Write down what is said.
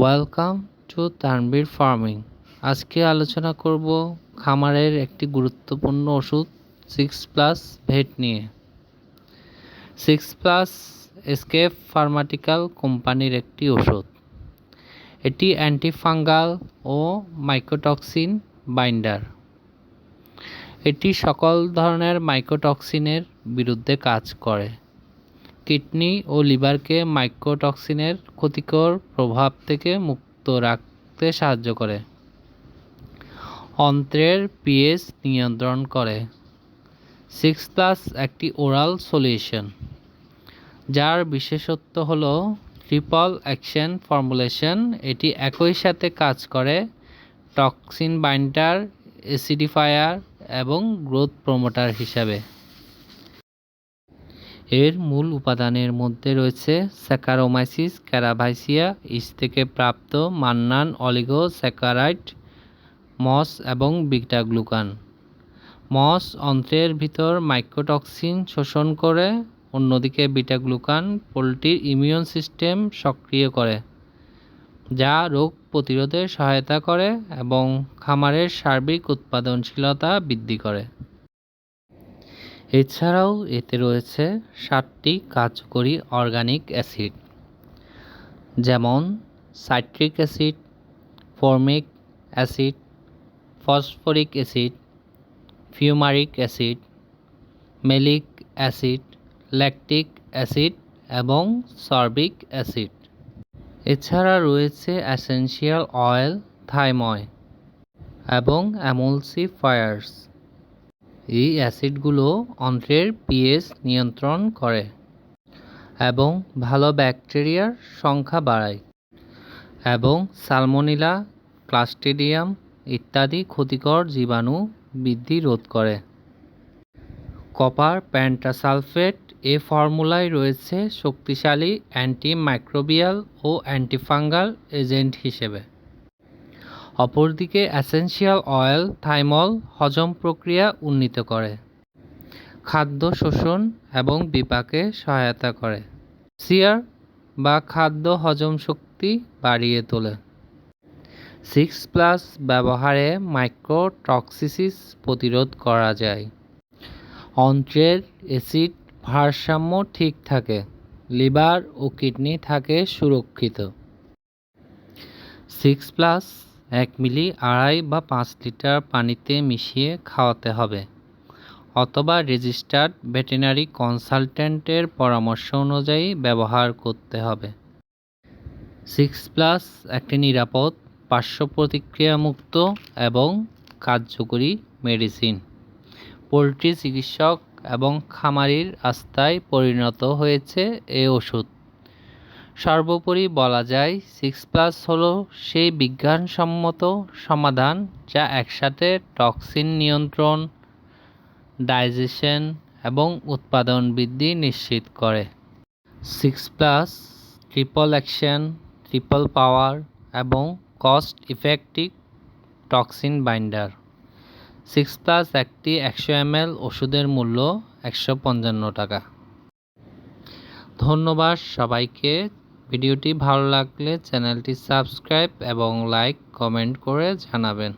Welcome to Tanvir farming আজকে আলোচনা করব খামারের একটি গুরুত্বপূর্ণ ওষুধ সিক্স প্লাস ভেট নিয়ে। সিক্স প্লাস এসকেপ ফার্মাটিক্যাল কোম্পানির একটি ওষুধ। এটি অ্যান্টিফাঙ্গাল ও মাইকোটক্সিন বাইন্ডার এটি সকল ধরনের মাইকোটক্সিনের বিরুদ্ধে কাজ করে। কিডনি ও লিভারকে মাইক্রোটক্সিনের ক্ষতিকর প্রভাব থেকে মুক্ত রাখতে সাহায্য করে। অন্ত্রের পিএইচ নিয়ন্ত্রণ করে। সিক্স প্লাস একটি ওরাল সলিউশন, যার বিশেষত্ব হল ট্রিপল অ্যাকশন ফর্মুলেশন। এটি একই সাথে কাজ করে টক্সিন বাইন্ডার, অ্যাসিডিফায়ার এবং গ্রোথ প্রমোটার হিসাবে। এর মূল উপাদানের মধ্যে রয়েছে স্যাকারোমাইসিস, ক্যারাভাইসিয়া, ইস থেকে প্রাপ্ত মান্নান অলিগো স্যাকারাইট মস এবং বিটা গ্লুকান মস অন্ত্রের ভিতর মাইক্রোটক্সিন শোষণ করে, অন্যদিকে বিটা গ্লুকান পোলট্রির ইমিউন সিস্টেম সক্রিয় করে, যা রোগ প্রতিরোধে সহায়তা করে এবং খামারের সার্বিক উৎপাদনশীলতা বৃদ্ধি করে। এছাড়াও এতে রয়েছে সাতটি কার্যকরী অর্গানিক অ্যাসিড, যেমন citric acid, formic acid, phosphoric acid, fumaric acid, malic acid, lactic acid এবং সর্বিক অ্যাসিড। এছাড়া রয়েছে অ্যাসেনশিয়াল অয়েল, থাইময় এবং অ্যামুলসিফায়ার্স এই অ্যাসিডগুলো অন্ত্রের পিএইচ নিয়ন্ত্রণ করে এবং ভালো ব্যাকটেরিয়ার সংখ্যা বাড়ায় এবং সালমোনিলা, ক্লাস্টিডিয়াম ইত্যাদি ক্ষতিকর জীবাণু বৃদ্ধি রোধ করে। কপার প্যান্টাসালফেট এ ফর্মুলায় রয়েছে শক্তিশালী অ্যান্টিমাইক্রোবিয়াল ও অ্যান্টিফাঙ্গাল এজেন্ট হিসেবে। অপরদিকে অ্যাসেনশিয়াল অয়েল, থাইমল, হজম প্রক্রিয়া উন্নীত করে। খাদ্য শোষণ এবং বিপাকে সহায়তা করে। সিয়ার বা খাদ্য হজম শক্তি বাড়িয়ে তোলে। সিক্স প্লাস ব্যবহারে মাইক্রোটক্সিসিস প্রতিরোধ করা যায়। অন্ত্রের অ্যাসিড ভারসাম্য ঠিক থাকে। লিভার ও কিডনি থাকে সুরক্ষিত। সিক্স প্লাস এক মিলি আড়াই বা পাঁচ লিটার পানিতে মিশিয়ে খাওয়াতে হবে, অথবা রেজিস্টার্ড ভেটেনারি কনসালট্যান্টের পরামর্শ অনুযায়ী ব্যবহার করতে হবে। সিক্স প্লাস একটি নিরাপদ পার্শ্ব প্রতিক্রিয়ামুক্ত এবং কার্যকরী মেডিসিন। পোলট্রি চিকিৎসক এবং খামারির আস্থায় পরিণত হয়েছে এ ওষুধ। সর্বোপরি বলা যায় সিক্স প্লাস হলো সেই বিজ্ঞানসম্মত সমাধান যা একসাথে টক্সিন নিয়ন্ত্রণ ডাইজেশন এবং উৎপাদন বৃদ্ধি নিশ্চিত করে। Six plus triple action triple power এবং cost effective toxin binder six plus একটি একশো এমএল ওষুধের মূল্য একশো পঞ্চান্ন টাকা। ধন্যবাদ সবাইকে। ভিডিওটি ভালো লাগলে চ্যানেলটি সাবস্ক্রাইব এবং লাইক কমেন্ট করে জানাবেন।